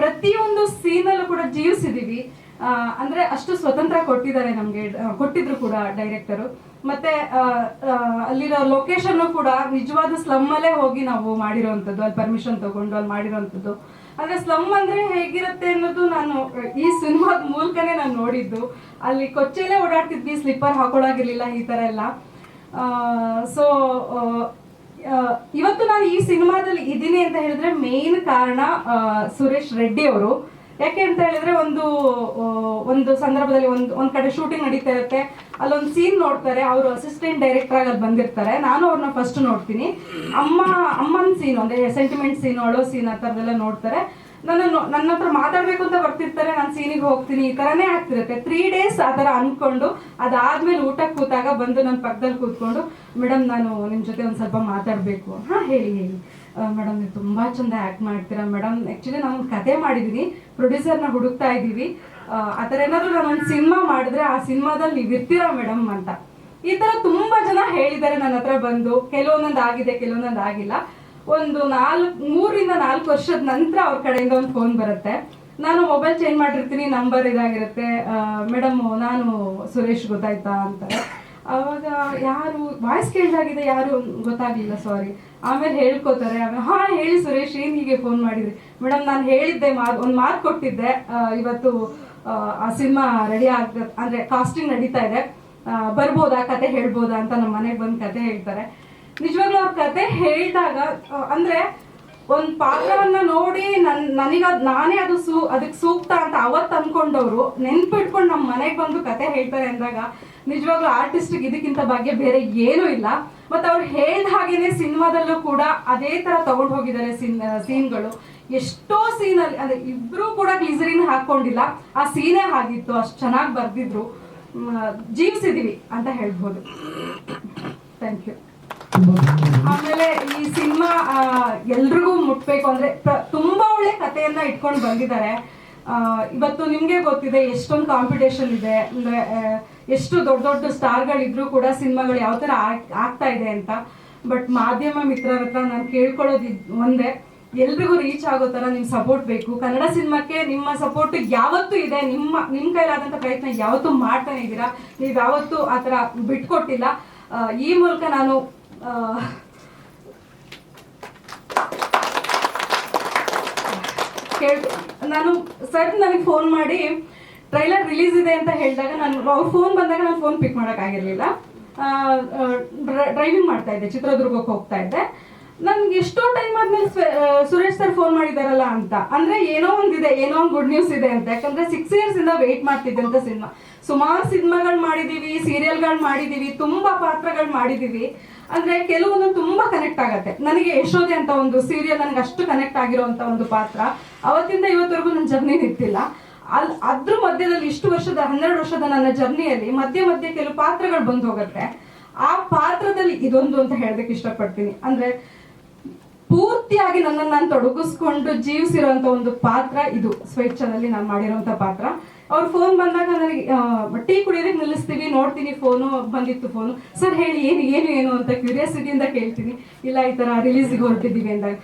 Speaker 9: ಪ್ರತಿಯೊಂದು ಸೀನಲ್ಲೂ ಕೂಡ ಜೀವಿಸಿದೀವಿ. ಅಂದ್ರೆ ಅಷ್ಟು ಸ್ವತಂತ್ರ ಕೊಟ್ಟಿದ್ದಾರೆ ನಮ್ಗೆ ಕೊಟ್ಟಿದ್ರು ಕೂಡ ಡೈರೆಕ್ಟರು ಮತ್ತೆ ಅಲ್ಲಿರೋ ಲೊಕೇಶನ್ ಕೂಡ ನಿಜವಾದ ಸ್ಲಮ್ ಅಲ್ಲೇ ಹೋಗಿ ನಾವು ಮಾಡಿರೋಂಥದ್ದು, ಅಲ್ಲಿ ಪರ್ಮಿಷನ್ ತಗೊಂಡು ಅಲ್ಲಿ ಮಾಡಿರೋವಂಥದ್ದು ಅಂದ್ರೆ ಸ್ಲಮ್ ಅಂದ್ರೆ ಹೇಗಿರುತ್ತೆ ಅನ್ನೋದು ನಾನು, ಈ ಸಿನಿಮಾದ ಮೂಲಕನೇ ನಾನು ನೋಡಿದ್ದು. ಅಲ್ಲಿ ಕೊಚ್ಚೆಲ್ಲೇ ಓಡಾಡ್ತಿದ್ವಿ ಸ್ಲಿಪ್ಪರ್ ಹಾಕೊಳಾಗಿರ್ಲಿಲ್ಲ ಈ ತರ ಎಲ್ಲ. ಸೊ ಇವತ್ತು ನಾನು ಈ ಸಿನಿಮಾದಲ್ಲಿ ಇದ್ದೀನಿ ಅಂತ ಹೇಳಿದ್ರೆ ಮೇನ್ ಕಾರಣ ಸುರೇಶ್ ರೆಡ್ಡಿ ಅವರು. ಯಾಕೆ ಅಂತ ಹೇಳಿದ್ರೆ ಒಂದು ಒಂದು ಸಂದರ್ಭದಲ್ಲಿ ಒಂದು, ಒಂದ್ ಕಡೆ ಶೂಟಿಂಗ್ ನಡೀತಾ ಇರುತ್ತೆ. ಅಲ್ಲೊಂದು ಸೀನ್ ನೋಡ್ತಾರೆ. ಅವರು ಅಸಿಸ್ಟೆಂಟ್ ಡೈರೆಕ್ಟರ್ ಆಗಿ ಬಂದಿರ್ತಾರೆ. ನಾನು ಅವ್ರನ್ನ ಫಸ್ಟ್ ನೋಡ್ತೀನಿ. ಅಮ್ಮ, ಅಮ್ಮನ ಸೀನ್ ಅಂದ್ರೆ ಸೆಂಟಿಮೆಂಟ್ ಸೀನ್ ಅಳೋ ಸೀನ್ ಆ ಥರದೆಲ್ಲ ನೋಡ್ತಾರೆ. ನನ್ನ ನನ್ನ ಹತ್ರ ಮಾತಾಡ್ಬೇಕು ಅಂತ ಬರ್ತಿರ್ತಾರೆ. ನಾನು ಸೀನಿಗೆ ಹೋಗ್ತೀನಿ. ಈ ಥರನೇ ಆಗ್ತಿರುತ್ತೆ. ತ್ರೀ ಡೇಸ್ ಆ ಥರ ಅನ್ಕೊಂಡು, ಅದಾದ್ಮೇಲೆ ಊಟಕ್ಕೆ ಕೂತಾಗ ಬಂದು ನನ್ನ ಪಕ್ಕದಲ್ಲಿ ಕೂತ್ಕೊಂಡು, ಮೇಡಮ್, ನಾನು ನಿಮ್ಮ ಜೊತೆ ಒಂದು ಸ್ವಲ್ಪ ಮಾತಾಡಬೇಕು. ಹಾಂ, ಹೇಳಿ ಹೇಳಿ. ಮೇಡಮ್ ನೀವು ತುಂಬಾ ಚಂದ ಆ್ಯಕ್ಟ್ ಮಾಡ್ತೀರಾ. ಮೇಡಮ್ ಆ್ಯಕ್ಚುಲಿ ಕಥೆ ಕತೆ ಮಾಡಿದ್ದೀನಿ ಪ್ರೊಡ್ಯೂಸರ್ನ ಹುಡುಕ್ತಾ ಇದ್ದೀವಿ ಆ, ಥರ ಏನಾದರೂ ನಾನು ಒಂದು ಸಿನಿಮಾ ಮಾಡಿದ್ರೆ ಆ ಸಿನಿಮಾದಲ್ಲಿ ನೀವು ಇರ್ತೀರಾ ಮೇಡಮ್ ಅಂತ. ಈ ಥರ ತುಂಬ ಜನ ಹೇಳಿದ್ದಾರೆ ನನ್ನ ಹತ್ರ ಬಂದು. ಕೆಲವೊಂದೊಂದು ಆಗಿದೆ ಕೆಲವೊಂದೊಂದು ಆಗಿಲ್ಲ. ಒಂದು ನಾಲ್ಕು ಮೂರಿಂದ ನಾಲ್ಕು ವರ್ಷದ ನಂತರ ಅವ್ರ ಕಡೆಯಿಂದ ಒಂದು ಫೋನ್ ಬರುತ್ತೆ. ನಾನು ಮೊಬೈಲ್ ಚೇಂಜ್ ಮಾಡಿರ್ತೀನಿ ನಂಬರ್ ಇದಾಗಿರುತ್ತೆ. ಮೇಡಮ್ ನಾನು ಸುರೇಶ್ ಗೊತ್ತಾಯ್ತಾ ಅಂತಾರೆ. ಅವಾಗ ಯಾರು ವಾಯ್ಸ್ ಕೇಳ್ದಾಗಿದೆ ಯಾರು ಗೊತ್ತಾಗ್ಲಿಲ್ಲ ಸಾರಿ ಆಮೇಲೆ ಹೇಳ್ಕೊತಾರೆ ಆಮೇಲೆ ಹಾ ಹೇಳಿ ಸುರೇಶ್ ಏನ್ ಹೀಗೆ ಫೋನ್ ಮಾಡಿದ್ರಿ? ಮೇಡಮ್ ನಾನು ಹೇಳಿದ್ದೆ ಮಾರ್ಕ್ ಒಂದು ಮಾರ್ಕ್ ಕೊಟ್ಟಿದ್ದೆ ಇವತ್ತು ಆ, ಸಿನಿಮಾ ರೆಡಿ ಆಗ ಅಂದ್ರೆ ಕಾಸ್ಟಿಂಗ್ ನಡೀತಾ ಇದೆ. ಬರ್ಬೋದಾ ಕತೆ ಹೇಳ್ಬೋದಾ ಅಂತ ನಮ್ಮ ಮನೆಗೆ ಬಂದು ಕತೆ ಹೇಳ್ತಾರೆ. ನಿಜವಾಗ್ಲೂ ಅವ್ರ ಕತೆ ಹೇಳಿದಾಗ ಅಂದ್ರೆ ಒಂದ್ ಪಾತ್ರವನ್ನ ನೋಡಿ ನನ್ ನನಗ ನಾನೇ ಅದು ಸೂ ಅದಕ್ಕೆ ಸೂಕ್ತ ಅಂತ ಅವತ್ತು ಅನ್ಕೊಂಡವ್ರು ನೆನ್ಪಿಟ್ಕೊಂಡು ನಮ್ಮ ಮನೆಗೆ ಬಂದು ಕತೆ ಹೇಳ್ತಾರೆ ಅಂದಾಗ ನಿಜವಾಗ್ಲೂ ಆರ್ಟಿಸ್ಟ್ಗೆ ಇದಕ್ಕಿಂತ ಬಗ್ಗೆ ಬೇರೆ ಏನೂ ಇಲ್ಲ. ಮತ್ತೆ ಅವ್ರು ಹೇಳ್ದ ಹಾಗೇನೆ ಸಿನಿಮಾದಲ್ಲೂ ಕೂಡ ಅದೇ ತರ ತಗೊಂಡು ಹೋಗಿದ್ದಾರೆ ಸೀನ್ ಸೀನ್ಗಳು. ಎಷ್ಟೋ ಸೀನಲ್ಲಿ, ಅಂದ್ರೆ ಇಬ್ಬರೂ ಕೂಡ ಗ್ಲಿಸರಿನ್ ಹಾಕೊಂಡಿಲ್ಲ. ಆ ಸೀನೇ ಆಗಿತ್ತು ಅಷ್ಟು ಚೆನ್ನಾಗಿ ಬರೆದಿದ್ರು. ಜೀವಿಸಿದೀವಿ ಅಂತ ಹೇಳ್ಬೋದು. ಥ್ಯಾಂಕ್ ಯು ಆಮೇಲೆ ಈ ಸಿನಿಮಾ ಎಲ್ರಿಗೂ ಮುಟ್ಬೇಕು ಅಂದ್ರೆ ತುಂಬಾ ಒಳ್ಳೆ ಕಥೆಯನ್ನ ಇಟ್ಕೊಂಡು ಬಂದಿದ್ದಾರೆ. ಇವತ್ತು ನಿಮಗೆ ಗೊತ್ತಿದೆ ಎಷ್ಟೊಂದು ಕಾಂಪಿಟೇಷನ್ ಇದೆ, ಅಂದ್ರೆ ಎಷ್ಟು ದೊಡ್ಡ ದೊಡ್ಡ ಸ್ಟಾರ್ಗಳಿದ್ರು ಕೂಡ ಸಿನಿಮಾಗಳು ಯಾವ ಥರ ಆಗ್ತಾ ಇದೆ ಅಂತ. ಬಟ್ ಮಾಧ್ಯಮ ಮಿತ್ರರ ಹತ್ರ ನಾನು ಕೇಳ್ಕೊಳ್ಳೋದು ಒಂದೇ. ಎಲ್ರಿಗೂ ರೀಚ್ ಆಗೋ ಥರ ನಿಮ್ ಸಪೋರ್ಟ್ ಬೇಕು. ಕನ್ನಡ ಸಿನಿಮಾಕ್ಕೆ ನಿಮ್ಮ ಸಪೋರ್ಟ್ ಯಾವತ್ತೂ ಇದೆ. ನಿಮ್ಮ ನಿಮ್ಮ ಕೈಲಾದಂತ ಪ್ರಯತ್ನ ಯಾವತ್ತೂ ಮಾಡ್ತಾನೆ ಇದ್ದೀರಾ. ನೀವು ಯಾವತ್ತೂ ಆ ಥರ ಬಿಟ್ಕೊಟ್ಟಿಲ್ಲ. ಈ ಮೂಲಕ ನಾನು ಆ, ಕೇಳ್ ನಾನು ಸರ್ ನನಗೆ ಫೋನ್ ಮಾಡಿ ಟ್ರೈಲರ್ ರಿಲೀಸ್ ಇದೆ ಅಂತ ಹೇಳಿದಾಗ ನಾನು ಫೋನ್ ಬಂದಾಗ ನಾನು ಫೋನ್ ಪಿಕ್ ಮಾಡೋಕ್ಕಾಗಿರಲಿಲ್ಲ ಡ್ರೈವಿಂಗ್ ಮಾಡ್ತಾ ಇದ್ದೆ ಚಿತ್ರದುರ್ಗಕ್ಕೆ ಹೋಗ್ತಾ ಇದ್ದೆ. ನನ್ಗೆ ಎಷ್ಟೋ ಟೈಮ್ ಆದ್ಮೇಲೆ ಸುರೇಶ್ ಸರ್ ಫೋನ್ ಮಾಡಿದಾರಲ್ಲ ಅಂತ. ಅಂದ್ರೆ ಏನೋ ಒಂದಿದೆ, ಏನೋ ಒಂದು ಗುಡ್ ನ್ಯೂಸ್ ಇದೆ ಅಂತ. ಯಾಕಂದ್ರೆ ಸಿಕ್ಸ್ ಇಯರ್ಸ್ ಇಂದ ವೇಟ್ ಮಾಡ್ತಿದ್ದೆ ಅಂತ ಸಿನಿಮಾ. ಸುಮಾರು ಸಿನಿಮಾಗಳು ಮಾಡಿದೀವಿ ಸೀರಿಯಲ್ಗಳು ಮಾಡಿದೀವಿ, ತುಂಬಾ ಪಾತ್ರಗಳು ಮಾಡಿದೀವಿ. ಅಂದ್ರೆ ಕೆಲವೊಂದು ತುಂಬಾ ಕನೆಕ್ಟ್ ಆಗತ್ತೆ. ನನಗೆ ಯಶೋದೆ ಅಂತ ಒಂದು ಸೀರಿಯಲ್ ನನಗೆ ಅಷ್ಟು ಕನೆಕ್ಟ್ ಆಗಿರುವಂತ ಒಂದು ಪಾತ್ರ. ಅವತ್ತಿಂದ ಇವತ್ತವರೆಗೂ ನನ್ನ ಜರ್ನಿ ನಿಂತಿಲ್ಲ. ಅಲ್ ಅದ್ರ ಮಧ್ಯದಲ್ಲಿ ಇಷ್ಟು ವರ್ಷದ, ಹನ್ನೆರಡು ವರ್ಷದ ನನ್ನ ಜರ್ನಿಯಲ್ಲಿ ಮಧ್ಯೆ ಮಧ್ಯೆ ಕೆಲವು ಪಾತ್ರಗಳು ಬಂದು ಹೋಗುತ್ತೆ. ಆ ಪಾತ್ರದಲ್ಲಿ ಇದೊಂದು ಅಂತ ಹೇಳೋದಕ್ಕೆ ಇಷ್ಟಪಡ್ತೀನಿ. ಅಂದ್ರೆ ಪೂರ್ತಿಯಾಗಿ ನನ್ನನ್ನು ನಾನು ತೊಡಗಿಸ್ಕೊಂಡು ಜೀವಿಸಿರುವಂತ ಒಂದು ಪಾತ್ರ ಇದು. ಸ್ವೇಚ್ಛದಲ್ಲಿ ನಾನು ಮಾಡಿರುವಂತ ಪಾತ್ರ. ಅವ್ರ ಫೋನ್ ಬಂದಾಗ ನನಗೆ ಟೀ ಕುಡಿಯೋದಕ್ಕೆ ನಿಲ್ಲಿಸ್ತೀವಿ, ನೋಡ್ತೀನಿ ಫೋನು ಬಂದಿತ್ತು ಫೋನು ಸರ್ ಹೇಳಿ, ಏನು ಏನು ಏನು ಅಂತ ಕ್ಯೂರಿಯಾಸಿಟಿಯಿಂದ ಕೇಳ್ತೀನಿ. ಇಲ್ಲ, ಈ ತರ ರಿಲೀಸ್ಗೆ ಹೊರಟಿದ್ದೀವಿ ಅಂದಾಗ.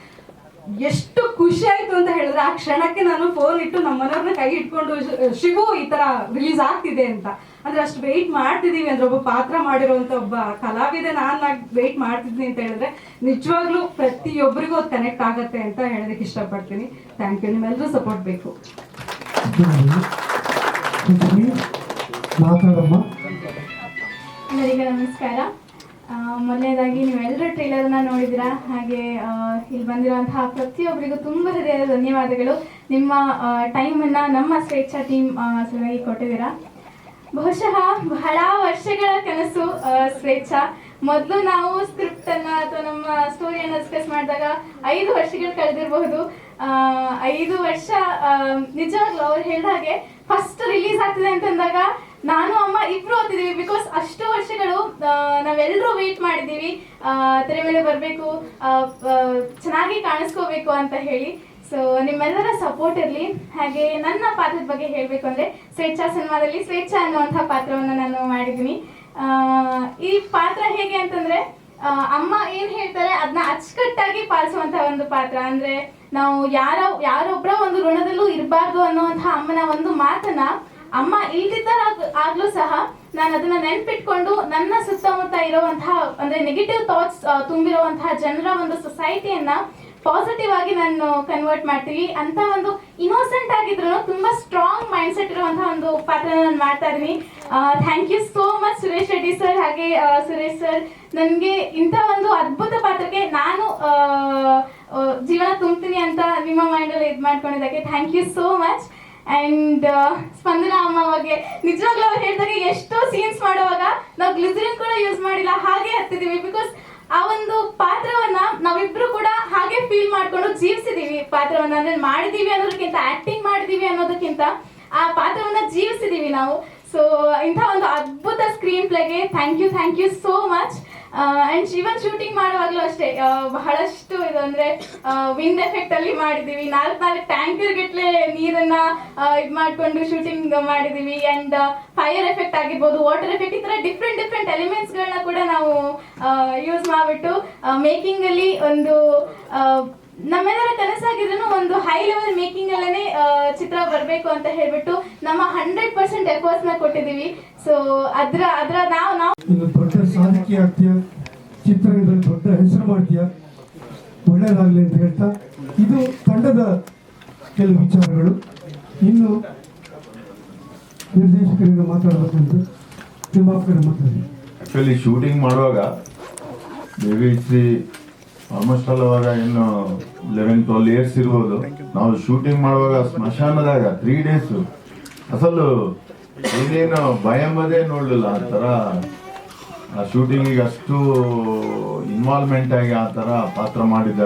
Speaker 9: ಎಷ್ಟು ಖುಷಿ ಆಯ್ತು ಅಂತ ಹೇಳಿದ್ರೆ ಆ ಕ್ಷಣಕ್ಕೆ ನಾನು ಫೋನ್ ಇಟ್ಟು ನಮ್ಮ ಮನೆಯವ್ರನ್ನ ಕೈ ಇಟ್ಕೊಂಡು ಶಿವು, ಈ ತರ ರಿಲೀಸ್ ಆಗ್ತಿದೆ ಅಂತ. ಅಂದ್ರೆ ಅಷ್ಟು ವೆಯ್ಟ್ ಮಾಡ್ತಿದೀವಿ ಅಂದ್ರೆ ಒಬ್ಬ ಪಾತ್ರ ಮಾಡಿರುವಂತ ಒಬ್ಬ ಕಲಾವಿದೆ ನಾನು ವೆಯ್ಟ್ ಮಾಡ್ತಿದ್ದೀನಿ ಅಂತ ಹೇಳಿದ್ರೆ ನಿಜವಾಗ್ಲೂ ಪ್ರತಿಯೊಬ್ಬರಿಗೂ ಅದು ಕನೆಕ್ಟ್ ಆಗತ್ತೆ ಅಂತ ಹೇಳೋದಕ್ಕೆ ಇಷ್ಟಪಡ್ತೀನಿ. ಥ್ಯಾಂಕ್ ಯು ನಿಮ್ಮೆಲ್ಲರೂ ಸಪೋರ್ಟ್ ಬೇಕು.
Speaker 4: ಮಾತಾಡಮ್ಮ.
Speaker 10: ಎಲ್ಲರಿಗೂ ನಮಸ್ಕಾರ. ಆ, ಮೊದಲನೇದಾಗಿ ನೀವೆಲ್ಲರೂ ಟ್ರೈಲರ್ನ ನೋಡಿದ್ರಾ ಹಾಗೆ ಇಲ್ಲಿ ಬಂದಿರುವಂತಹ ಪ್ರತಿಯೊಬ್ಬರಿಗೂ ತುಂಬ ಹೃದಯದ ಧನ್ಯವಾದಗಳು. ನಿಮ್ಮ ಟೈಮನ್ನು ನಮ್ಮ ಸ್ವೇಚ್ಛಾ ಟೀಮ್ ಸಲುವಾಗಿ ಕೊಟ್ಟಿದ್ದೀರಾ? ಬಹುಶಃ ಬಹಳ ವರ್ಷಗಳ ಕನಸು ಸ್ವೇಚ್ಛಾ. ಮೊದಲು ನಾವು ಸ್ಕ್ರಿಪ್ಟ್ ಅನ್ನ ಅಥವಾ ನಮ್ಮ ಸ್ಟೋರಿಯನ್ನು ಡಿಸ್ಕಸ್ ಮಾಡಿದಾಗ ಐದು ವರ್ಷಗಳು ಕಳೆದಿರಬಹುದು. ಐದು ವರ್ಷ ನಿಜವಾಗ್ಲೂ ಅವ್ರು ಹೇಳಿದ ಹಾಗೆ ಫಸ್ಟ್ ರಿಲೀಸ್ ಆಗ್ತಿದೆ ಅಂತಂದಾಗ ನಾನು, ಅಮ್ಮ ಇಬ್ರು ಓದ್ತಿದೀವಿ ಬಿಕಾಸ್ ಅಷ್ಟು ವರ್ಷಗಳು ನಾವೆಲ್ಲರೂ ವೇಟ್ ಮಾಡಿದ್ದೀವಿ. ತೆರೆ ಮೇಲೆ ಬರಬೇಕು ಚೆನ್ನಾಗಿ ಕಾಣಿಸ್ಕೋಬೇಕು ಅಂತ ಹೇಳಿ. ಸೊ ನಿಮ್ಮೆಲ್ಲರ ಸಪೋರ್ಟ್ ಇರಲಿ ಹಾಗೆ ನನ್ನ ಪಾತ್ರದ ಬಗ್ಗೆ ಹೇಳಬೇಕು ಅಂದರೆ ಸ್ವೇಚ್ಛಾ ಸಿನಿಮಾದಲ್ಲಿ ಸ್ವೇಚ್ಛಾ ಅನ್ನುವಂಥ ಪಾತ್ರವನ್ನು ನಾನು ಮಾಡಿದ್ದೀನಿ. ಈ ಪಾತ್ರ ಹೇಗೆ ಅಂತಂದರೆ ಅಮ್ಮ ಏನು ಹೇಳ್ತಾರೆ? ಅದನ್ನ ಅಚ್ಚುಕಟ್ಟಾಗಿ ಪಾಲಿಸುವಂಥ ಒಂದು ಪಾತ್ರ. ಅಂದ್ರೆ ನಾವು ಯಾರ ಯಾರೊಬ್ಬರ ಒಂದು ಋಣದಲ್ಲೂ ಇರಬಾರ್ದು ಅನ್ನುವಂತಹ ಅಮ್ಮನ ಒಂದು ಮಾತನ್ನ ಅಮ್ಮ ಇಲ್ದಿದ್ದಾಗ ಆಗ್ಲೂ ಸಹ ನಾನು ಅದನ್ನ ನೆನ್ಪಿಟ್ಕೊಂಡು ನನ್ನ ಸುತ್ತಮುತ್ತ ಇರುವಂತಹ, ಅಂದ್ರೆ ನೆಗೆಟಿವ್ ಥಾಟ್ಸ್ ತುಂಬಿರುವಂತಹ ಜನರ ಒಂದು ಸೊಸೈಟಿಯನ್ನ ಪಾಸಿಟಿವ್ ಆಗಿ ನಾನು ಕನ್ವರ್ಟ್ ಮಾಡ್ತೀವಿ. ಅಂತ ಒಂದು ಇನೋಸೆಂಟ್ ಆಗಿದ್ರು ತುಂಬಾ ಸ್ಟ್ರಾಂಗ್ ಮೈಂಡ್ ಸೆಟ್ ಇರುವಂತಹ ಒಂದು ಪಾತ್ರ ನಾನು ಮಾಡ್ತಾ ಇದೀನಿ thank you so much Suresh Reddy sir ಹಾಗೆ ಸುರೇಶ್ ಸರ್ ನನಗೆ ಇಂಥ ಒಂದು ಅದ್ಭುತ ಪಾತ್ರಕ್ಕೆ ನಾನು ಜೀವನ ತುಂಬ್ತೀನಿ ಅಂತ ನಿಮ್ಮ ಮೈಂಡಲ್ಲಿ ಇದು ಮಾಡ್ಕೊಂಡಿದ್ದಕ್ಕೆ thank you so much and Spandana ಅಮ್ಮ ಬಗ್ಗೆ ನಿಜವಾಗ್ಲೂ ಅವ್ರು ಹೇಳಿದಾಗ ಎಷ್ಟೋ ಸೀನ್ಸ್ ಮಾಡುವಾಗ ನಾವು ಗ್ಲಿಸರಿನ್ ಕೂಡ ಯೂಸ್ ಮಾಡಿಲ್ಲ, ಹಾಗೆ ಹತ್ತಿದ್ದೀವಿ ಬಿಕಾಸ್ ಆ ಒಂದು ಪಾತ್ರವನ್ನ ನಾವಿಬ್ರು ಕೂಡ ಹಾಗೆ ಫೀಲ್ ಮಾಡ್ಕೊಂಡು ಜೀವಿಸಿದೀವಿ. ಪಾತ್ರವನ್ನ ಅಂದ್ರೆ ಮಾಡಿದೀವಿ ಅನ್ನೋದಕ್ಕಿಂತ ಆಕ್ಟಿಂಗ್ ಮಾಡಿದೀವಿ ಅನ್ನೋದಕ್ಕಿಂತ ಆ ಪಾತ್ರವನ್ನ ಜೀವಿಸಿದೀವಿ ನಾವು. ಸೊ ಇಂಥ ಒಂದು ಅದ್ಭುತ screen ಪ್ಲೇಗೆ thank you thank you so much and Shivan shooting ಮಾಡುವಾಗಲೂ ಅಷ್ಟೇ. ಬಹಳಷ್ಟು ಇದು ಅಂದ್ರೆ ವಿಂಡ್ ಎಫೆಕ್ಟ್ ಅಲ್ಲಿ ಮಾಡಿದೀವಿ. ನಾಲ್ಕು ನಾಲ್ಕು ಟ್ಯಾಂಕರ್ ಗಟ್ಲೆ ನೀರನ್ನ ಇದು ಮಾಡ್ಕೊಂಡು ಶೂಟಿಂಗ್ ಮಾಡಿದೀವಿ. ಅಂಡ್ ಫೈರ್ ಎಫೆಕ್ಟ್ ಆಗಿರ್ಬೋದು ವಾಟರ್ ಎಫೆಕ್ಟ್ ಈ ತರ ಡಿಫ್ರೆಂಟ್ ಡಿಫ್ರೆಂಟ್ ಎಲಿಮೆಂಟ್ಸ್ ಗಳನ್ನ ಕೂಡ ನಾವು ಯೂಸ್ ಮಾಡ್ಬಿಟ್ಟು ಮೇಕಿಂಗ್ ಅಲ್ಲಿ ಒಂದು ನಮ್ಮೆಲ್ಲರ ಕನಸಾಗಿದ್ರು ಒಂದು ಹೈ ಲೆವೆಲ್ ಮೇಕಿಂಗ್ ಅಲ್ಲೇ ಚಿತ್ರ ಬರಬೇಕು ಅಂತ ಹೇಳ್ಬಿಟ್ಟು ನಮ್ಮ ಹಂಡ್ರೆಡ್ ಪರ್ಸೆಂಟ್ ಎಫರ್ಟ್ಸ್ನ ಕೊಟ್ಟಿದೀವಿ. ಸೊ ಅದ್ರ ಅದ್ರ ನಾವು ನಾವು
Speaker 4: ಸಾಧಕಿ ಆಗ್ತೀಯ ಚಿತ್ರರಂಗದಲ್ಲಿ ದೊಡ್ಡ ಹೆಸರು ಮಾಡ್ತೀಯ, ಒಳ್ಳೇದಾಗಲಿ ಅಂತ ಹೇಳ್ತಾ, ಇದು ತಂಡದ ಕೆಲವು ವಿಚಾರಗಳು. ಇನ್ನು ನಿರ್ದೇಶಕರಿಂದ ಮಾತಾಡಬೇಕಂತ ನಿರ್ಮಾಪಕರ ಮಾತಾಡಿ.
Speaker 1: ಆ್ಯಕ್ಚುಲಿ ಶೂಟಿಂಗ್ ಮಾಡುವಾಗ ಬೇಬಿ ಇಟ್ಸಿ ಆಲ್ಮೋಸ್ಟ್ ಆಲ್ ಅವಾಗ ಇನ್ನು ಲೆವೆನ್ ಟ್ವೆಲ್ ಇಯರ್ಸ್ ಇರ್ಬೋದು. ನಾವು ಶೂಟಿಂಗ್ ಮಾಡುವಾಗ ಸ್ಮಶಾನದಾಗ ತ್ರೀ ಡೇಸು ಅಸಲು ಏನೇನು ಭಯ ಎಂಬುದೇ ನೋಡಲಿಲ್ಲ, ಆ ಥರ ಶೂಟಿಂಗಿಗೆ ಅಷ್ಟು ಇನ್ವಾಲ್ವ್ಮೆಂಟ್ ಆಗಿ ಆ ಥರ ಪಾತ್ರ ಮಾಡಿದ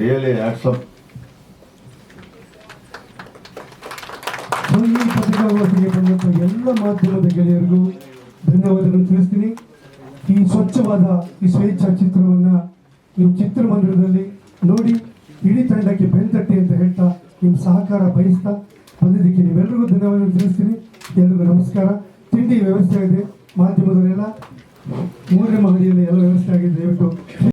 Speaker 1: ರಿಯಲಿ
Speaker 4: ಆಕ್ಸಪ್ ಬಂದಂಥ ಎಲ್ಲ ಮಾಧ್ಯಮದ ಗೆಳೆಯರಿಗೂ ಧನ್ಯವಾದಗಳು ತಿಳಿಸ್ತೀನಿ. ಈ ಸ್ವಚ್ಛವಾದ ಈ ಸ್ವೇಚ್ಛಾ ಚಿತ್ರವನ್ನ ನೀವು ಚಿತ್ರಮಂದಿರದಲ್ಲಿ ನೋಡಿ, ಇಡೀ ತಂಡಕ್ಕೆ ಬೆಂತಟ್ಟಿ ಅಂತ ಹೇಳ್ತಾ ನಿಮ್ಮ ಸಹಕಾರ ಬಯಸ್ತಾ ಬಂದಿದ್ದಕ್ಕೆ ನೀವೆಲ್ಲರಿಗೂ ಧನ್ಯವಾದಗಳು ತಿಳಿಸ್ತೀನಿ. ಎಲ್ರಿಗೂ ನಮಸ್ಕಾರ. ತಿಂಡಿ ವ್ಯವಸ್ಥೆ ಇದೆ. ಮಾಧ್ಯಮದವರೆಲ್ಲ ಮೂರನೇ ಮಹಡಿಯಲ್ಲಿ ಎಲ್ಲ ವ್ಯವಸ್ಥೆ ಆಗಿದೆ ದಯವಿಟ್ಟು.